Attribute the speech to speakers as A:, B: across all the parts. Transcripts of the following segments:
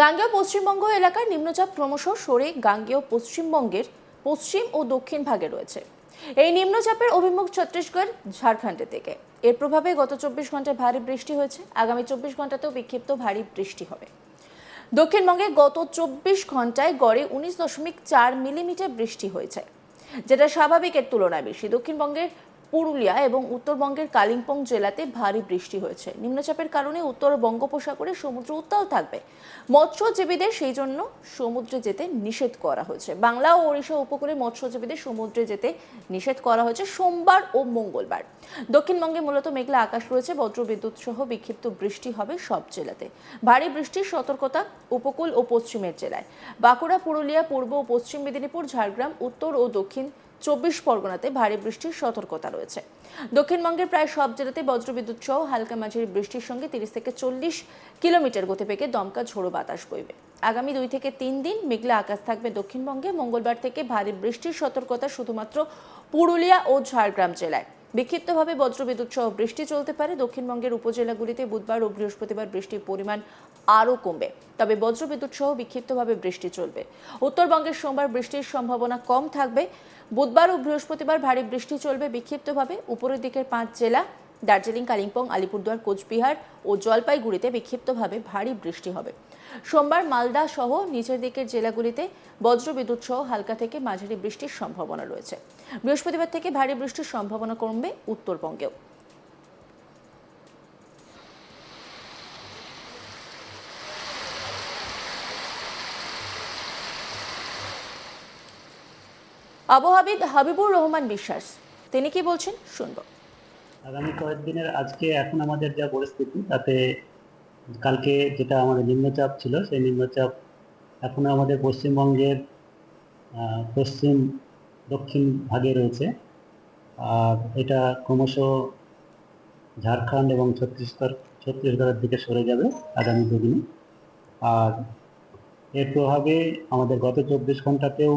A: গাঙ্গেয় পশ্চিমবঙ্গ এলাকার নিম্নচাপ ক্রমশ সরে গাঙ্গেয় পশ্চিমবঙ্গের পশ্চিম ও দক্ষিণ ভাগে রয়েছে। এই নিম্নচাপের অভিমুখ ছত্তিশগড়, ঝাড়খণ্ডের দিকে। এর প্রভাবে গত চব্বিশ ঘন্টায় ভারী বৃষ্টি হয়েছে। আগামী চব্বিশ ঘন্টাতেও বিক্ষিপ্ত ভারী বৃষ্টি হবে। দক্ষিণবঙ্গে গত চব্বিশ ঘন্টায় গড়ে উনিশ দশমিক চার মিলিমিটার বৃষ্টি হয়েছে, যেটা স্বাভাবিকের তুলনায় বেশি। দক্ষিণবঙ্গের পুরুলিয়া এবং উত্তরবঙ্গের কালিম্পং জেলাতে ভারী বৃষ্টি হয়েছে। নিম্নচাপের কারণে উত্তর বঙ্গোপসাগরে সমুদ্র উত্তাল থাকবে। মৎস্যজীবীদের সেই জন্য সমুদ্রে যেতে নিষেধ করা হয়েছে। বাংলা ও ওড়িশা উপকূলে মৎস্যজীবীদের সমুদ্রে যেতে নিষেধ করা হয়েছে সোমবার ও মঙ্গলবার। দক্ষিণবঙ্গে মূলত মেঘলা আকাশ রয়েছে, বজ্রবিদ্যুৎ সহ বিক্ষিপ্ত বৃষ্টি হবে সব জেলাতে। ভারী বৃষ্টির সতর্কতা উপকূল ও পশ্চিমের জেলায়। বাঁকুড়া, পুরুলিয়া, পূর্ব ও পশ্চিম মেদিনীপুর, ঝাড়গ্রাম, উত্তর ও দক্ষিণ চব্বিশ পরগনাতে ভারী বৃষ্টির সতর্কতা রয়েছে। দক্ষিণবঙ্গের প্রায় সব জেলাতে বজ্রবিদ্যুৎ সহ হালকা মাঝারি বৃষ্টির সঙ্গে তিরিশ থেকে চল্লিশ কিলোমিটার গতিবেগে দমকা ঝোড়ো বাতাস বইবে। আগামী দুই থেকে তিন দিন মেঘলা আকাশ থাকবে দক্ষিণবঙ্গে। মঙ্গলবার থেকে ভারী বৃষ্টির সতর্কতা শুধুমাত্র পুরুলিয়া ও ঝাড়গ্রাম জেলায়। বিক্ষিপ্তভাবে বজ্রবিদ্যুৎ সহ বৃষ্টি চলতে পারে। দক্ষিণবঙ্গের উপজেলাগুলিতে বুধবার ও বৃহস্পতিবার বৃষ্টির পরিমাণ আরও কমবে। তবে বজ্রবিদ্যুৎ সহ বিক্ষিপ্তভাবে বৃষ্টি চলবে। উত্তরবঙ্গের সোমবার বৃষ্টির সম্ভাবনা কম থাকবে। বুধবার ও বৃহস্পতিবার ভারী বৃষ্টি চলবে বিক্ষিপ্তভাবে। উপরের দিকের পাঁচ জেলা, দার্জিলিং, কালিম্পং, আলিপুরদুয়ার, কোচবিহার ও জলপাইগুড়িতে বিক্ষিপ্তভাবে ভারী বৃষ্টি হবে। সোমবার মালদা সহ নিচের দিকের জেলাগুলিতে বজ্রবিদ্যুৎ সহ হালকা থেকে মাঝারি বৃষ্টির সম্ভাবনা রয়েছে। বৃহস্পতিবার থেকে ভারী বৃষ্টির সম্ভাবনা কমবে উত্তরবঙ্গেও। আবহাবিদ হাবিবুর রহমান বিশ্বাস। তিনি কি বলছেন? শুনব।
B: আগামী কয়েকদিনের আজকে এখন আমাদের যা পরিস্থিতি, তাতে কালকে যেটা আমাদের নিম্নচাপ ছিল, সেই নিম্নচাপ এখনও আমাদের পশ্চিমবঙ্গের পশ্চিম দক্ষিণ ভাগে রয়েছে। আর এটা ক্রমশ ঝাড়খণ্ড এবং ছত্তিশগড়, ছত্তিশগড়ের দিকে সরে যাবে আগামী দুদিনে। আর এর প্রভাবে আমাদের গত চব্বিশ ঘন্টাতেও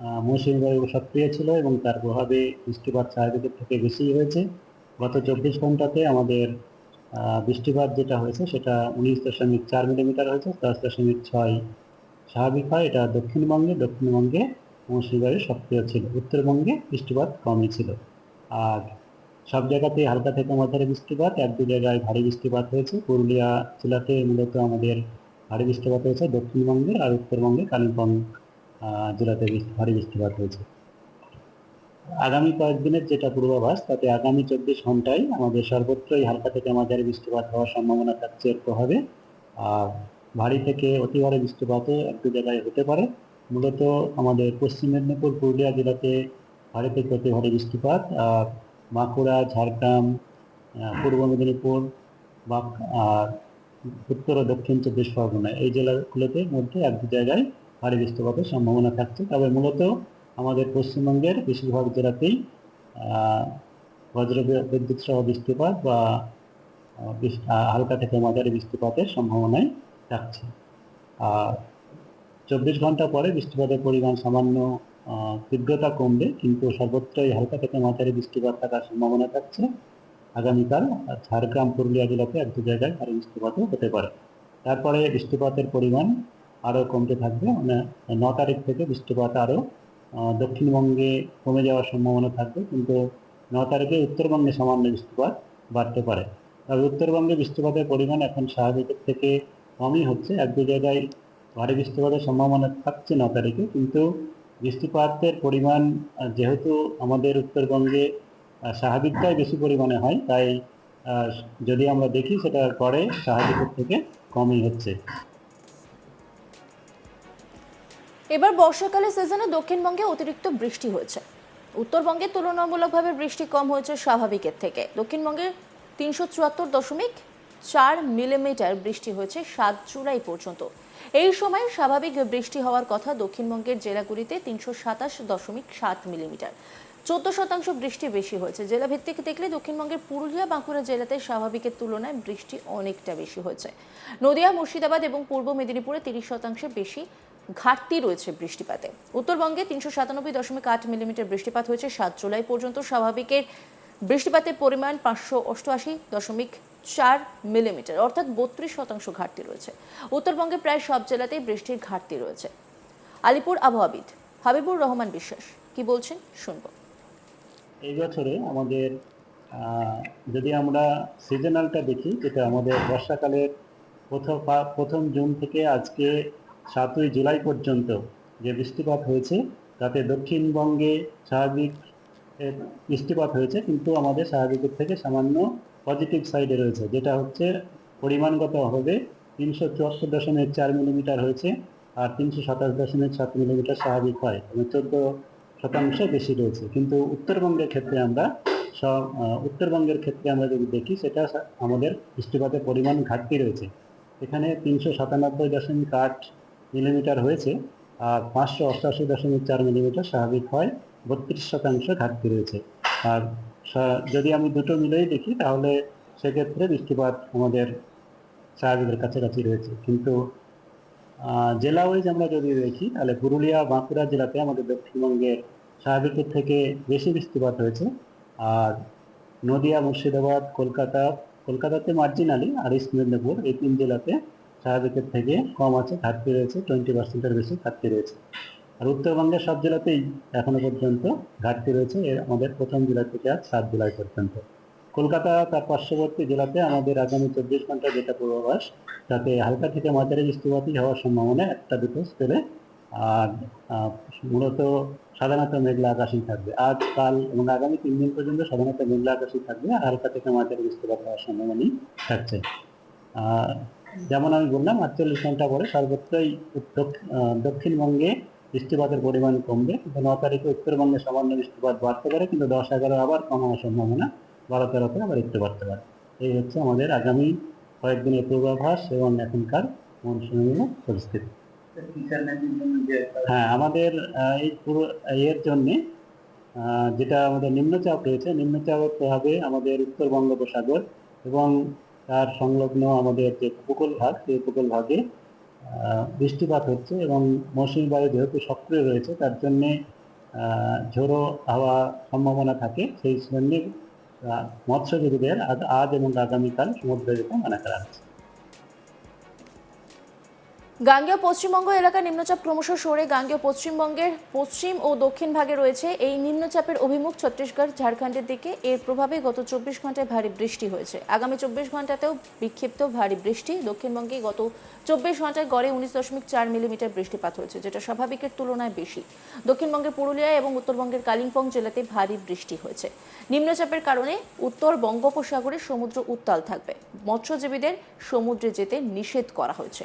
B: আহ, মৌসুমী বায়ু সক্রিয় ছিল এবং তার প্রভাবে বৃষ্টিপাত স্বাভাবিকের থেকে বেশি হয়েছে। গত চব্বিশ ঘন্টাতে আমাদের বৃষ্টিপাত যেটা হয়েছে সেটা উনিশ দশমিক চার মিলিমিটার হয়েছে দশ দশমিক ছয় স্বাভাবিক হয়। এটা দক্ষিণবঙ্গে দক্ষিণবঙ্গে মৌসুমী বায়ু সক্রিয় ছিল। উত্তরবঙ্গে বৃষ্টিপাত কমই ছিল। আর সব জায়গাতেই হালকা থেকে মাঝারি বৃষ্টিপাত এক দু জায়গায় ভারী বৃষ্টিপাত হয়েছে। পুরুলিয়া জেলাতে মূলত আমাদের ভারী বৃষ্টিপাত হয়েছে দক্ষিণবঙ্গে আর উত্তরবঙ্গে কালিম্পং জেলাতে ভারী বৃষ্টিপাত হয়েছে। আগামী কয়েকদিনের যেটা পূর্বাভাস, তাতে আগামী চব্বিশ ঘন্টায় আমাদের সর্বত্রই হালকা থেকে মাঝারি বৃষ্টিপাত হওয়ার সম্ভাবনা থাকছে এর প্রভাবে আর ভারী থেকে অতি ভারী বৃষ্টিপাতও এক দু জায়গায় হতে পারে। মূলত আমাদের পশ্চিম মেদিনীপুর, পুরুলিয়া জেলাতে ভারী থেকে অতি ভারী বৃষ্টিপাত। আর বাঁকুড়া, ঝাড়গ্রাম পূর্ব মেদিনীপুর বা আর উত্তর ও দক্ষিণ চব্বিশ পরগনা এই জেলাগুলোতে মধ্যে এক দু জায়গায় ভারী বৃষ্টিপাতের সম্ভাবনা থাকছে। তবে মূলত আমাদের পশ্চিমবঙ্গের বেশিরভাগ জেলাতেই বজ্র বিদ্যুৎ সহ বৃষ্টিপাত বা হালকা থেকে মাঝারি বৃষ্টিপাতের সম্ভাবনাই থাকছে। আর চব্বিশ ঘণ্টা পরে বৃষ্টিপাতের পরিমাণ সামান্য তীব্রতা কমবে, কিন্তু সর্বত্রই হালকা থেকে মাঝারি বৃষ্টিপাত থাকার সম্ভাবনা থাকছে। আগামীকাল ঝাড়গ্রাম, পুরুলিয়া জেলাতে এক দু জায়গায় ভারী বৃষ্টিপাতও হতে পারে। তারপরে বৃষ্টিপাতের পরিমাণ আরও কমতে থাকবে মানে ন তারিখ থেকে বৃষ্টিপাত আরও দক্ষিণবঙ্গে কমে যাওয়ার সম্ভাবনা থাকবে, কিন্তু ন তারিখে উত্তরবঙ্গে সামান্য বৃষ্টিপাত বাড়তে পারে। তবে উত্তরবঙ্গে বৃষ্টিপাতের পরিমাণ এখন স্বাভাবিকের থেকে কমই হচ্ছে, এক দু জায়গায় ভারী বৃষ্টিপাতের সম্ভাবনা থাকছে ন তারিখে, কিন্তু বৃষ্টিপাতের পরিমাণ যেহেতু আমাদের উত্তরবঙ্গে স্বাভাবিকটাই বেশি পরিমাণে হয়, তাই যদি আমরা দেখি সেটা গড়ে স্বাভাবিকের থেকে কমই হচ্ছে।
A: এবার বর্ষাকালের সিজনে দক্ষিণবঙ্গে অতিরিক্ত বৃষ্টি হয়েছে। উত্তরবঙ্গে তুলনামূলকভাবে বৃষ্টি কম হয়েছে স্বাভাবিকের থেকে। দক্ষিণবঙ্গে তিনশো চুয়াত্তর দশমিক চার মিলিমিটার বৃষ্টি হয়েছে সাত জুলাই পর্যন্ত। এই সময় স্বাভাবিক বৃষ্টি হওয়ার কথা দক্ষিণবঙ্গের জেলাগুলিতে তিনশো সাতাশ দশমিক সাত মিলিমিটার। চোদ্দ শতাংশ বৃষ্টি বেশি হয়েছে। জেলা ভিত্তিক দেখলে দক্ষিণবঙ্গের পুরুলিয়া, বাঁকুড়া জেলাতে স্বাভাবিকের তুলনায় বৃষ্টি অনেকটা বেশি হয়েছে। নদিয়া, মুর্শিদাবাদ এবং পূর্ব মেদিনীপুরে তিরিশ শতাংশের বেশি ঘাটতি রয়েছে বৃষ্টিপাতে। উত্তরবঙ্গে তিনশো সাতানব্বই দশমিক আট মিলিমিটার বৃষ্টিপাত হয়েছে। সাত জুলাই পর্যন্ত স্বাভাবিকের বৃষ্টিপাতের পরিমাণ পাঁচশো অষ্টআশি দশমিক চার মিলিমিটার, অর্থাৎ বত্রিশ শতাংশ ঘাটতি রয়েছে। উত্তরবঙ্গে প্রায় সব জেলাতেই বৃষ্টির ঘাটতি রয়েছে। আলিপুর আবহাওয়াবিদ হাবিবুর রহমান বিশ্বাস কি বলছেন শুনব।
B: এই বছরে আমাদের যদি আমরা সিজনালটা দেখি, যেটা আমাদের বর্ষাকালের প্রথম প্রথম জুন থেকে আজকে সাতই জুলাই পর্যন্ত যে বৃষ্টিপাত হয়েছে, তাতে দক্ষিণবঙ্গে স্বাভাবিক বৃষ্টিপাত হয়েছে, কিন্তু আমাদের স্বাভাবিকের থেকে সামান্য পজিটিভ সাইডে রয়েছে, যেটা হচ্ছে পরিমাণগত হবে তিনশো চুয়াত্তর দশমিক চার মিলিমিটার হয়েছে আর তিনশো সাতাশ দশমিক সাত মিলিমিটার স্বাভাবিক হয় এবং চোদ্দ শতাংশ বেশি রয়েছে। কিন্তু উত্তরবঙ্গের ক্ষেত্রে আমরা সব উত্তরবঙ্গের ক্ষেত্রে আমরা যদি দেখি, সেটা আমাদের বৃষ্টিপাতের পরিমাণ ঘাটতি রয়েছে। এখানে তিনশো সাতানব্বই দশমিক আট মিলিমিটার হয়েছে, আর পাঁচশো অষ্টাশি দশমিক চার মিলিমিটার স্বাভাবিক হয়, বত্রিশ শতাংশ ঘাটতি রয়েছে। আর যদি আমি দুটো মিলেই দেখি, তাহলে সেক্ষেত্রে বৃষ্টিপাত আমাদের স্বাভাবিকের কাছাকাছি রয়েছে। কিন্তু জেলা ওয়াইজ আমরা যদি দেখি, তাহলে পুরুলিয়া, বাঁকুড়া জেলাতে আমাদের দক্ষিণবঙ্গের স্বাভাবিকের থেকে বেশি বৃষ্টিপাত হয়েছে। আর নদিয়া, মুর্শিদাবাদ, কলকাতা, কলকাতাতে মার্জিনালি আর ইস্ট মেদিনীপুর এই তিন জেলাতে স্বাভাবিকের থেকে কম আছে, ঘাটতি রয়েছে টোয়েন্টি পার্সেন্টের বেশি ঘাটতি রয়েছে। আর উত্তরবঙ্গের সব জেলাতেই এখনও পর্যন্ত ঘাটতি রয়েছে আমাদের প্রথম জেলা থেকে আজ সাত জুলাই পর্যন্ত। কলকাতা, তার পার্শ্ববর্তী জেলাতে আমাদের আগামী চব্বিশ ঘণ্টা যেটা পূর্বাভাস, তাতে হালকা থেকে মাঝারি বৃষ্টিপাতই হওয়ার সম্ভাবনা একটা দুটো স্পেলে আর মূলত সাধারণত মেঘলা আকাশই থাকবে। আজ, কাল এবং আগামী তিন দিন পর্যন্ত সাধারণত মেঘলা আকাশই থাকবে, আর হালকা থেকে মাঝারি বৃষ্টিপাত হওয়ার সম্ভাবনাই থাকছে। আর যেমন আমি বললাম, আটচল্লিশ ঘণ্টা পরে সর্বত্রই দক্ষিণবঙ্গে বৃষ্টিপাতের পরিমাণ কমবে। কিন্তু ন তারিখে উত্তরবঙ্গে সামান্য বৃষ্টিপাত বাড়তে পারে, কিন্তু দশ এগারো আবার কম হওয়ার সম্ভাবনা বারো তেরোতে আবার একটু বাড়তে পারে। এই হচ্ছে আমাদের আগামী কয়েকদিনের পূর্বাভাস এবং এখনকার মৌসুমী পরিস্থিতি। হ্যাঁ আমাদের এই পুরো, এর জন্যে যেটা আমাদের নিম্নচাপ রয়েছে নিম্নচাপের প্রভাবে আমাদের উত্তর বঙ্গোপসাগর এবং তার সংলগ্ন আমাদের যে উপকূল ভাগ, সেই উপকূল ভাগে বৃষ্টিপাত হচ্ছে এবং মৌসুমি বায়ু যেহেতু সক্রিয় রয়েছে, তার জন্যে ঝোড়ো হাওয়া সম্ভাবনা থাকে। সেই জন্যে মৎস্যজীবীদের আজ এবং আগামীকাল সমুদ্রে যেতে মানা করা হচ্ছে।
A: গাঙ্গেয় পশ্চিমবঙ্গ এলাকা নিম্নচাপ ক্রমশ সরে। গাঙ্গেয় পশ্চিমবঙ্গের পশ্চিম ও দক্ষিণ ভাগে রয়েছে এই নিম্নচাপের অভিমুখ ছত্তিশগড়, ঝাড়খণ্ডের দিকে। এর প্রভাবে গত চব্বিশ ঘন্টায় ভারী বৃষ্টি হয়েছে। আগামী চব্বিশ ঘন্টাতেও বিক্ষিপ্ত ভারী বৃষ্টি। দক্ষিণবঙ্গে গত চব্বিশ ঘন্টায় গড়ে উনিশ দশমিক চার মিলিমিটার বৃষ্টিপাত হয়েছে, যেটা স্বাভাবিকের তুলনায় বেশি। দক্ষিণবঙ্গের পুরুলিয়া এবং উত্তরবঙ্গের কালিম্পং জেলাতে ভারী বৃষ্টি হয়েছে। নিম্নচাপের কারণে উত্তর বঙ্গোপসাগরে সমুদ্র উত্তাল থাকবে। মৎস্যজীবীদের সমুদ্রে যেতে নিষেধ করা হয়েছে।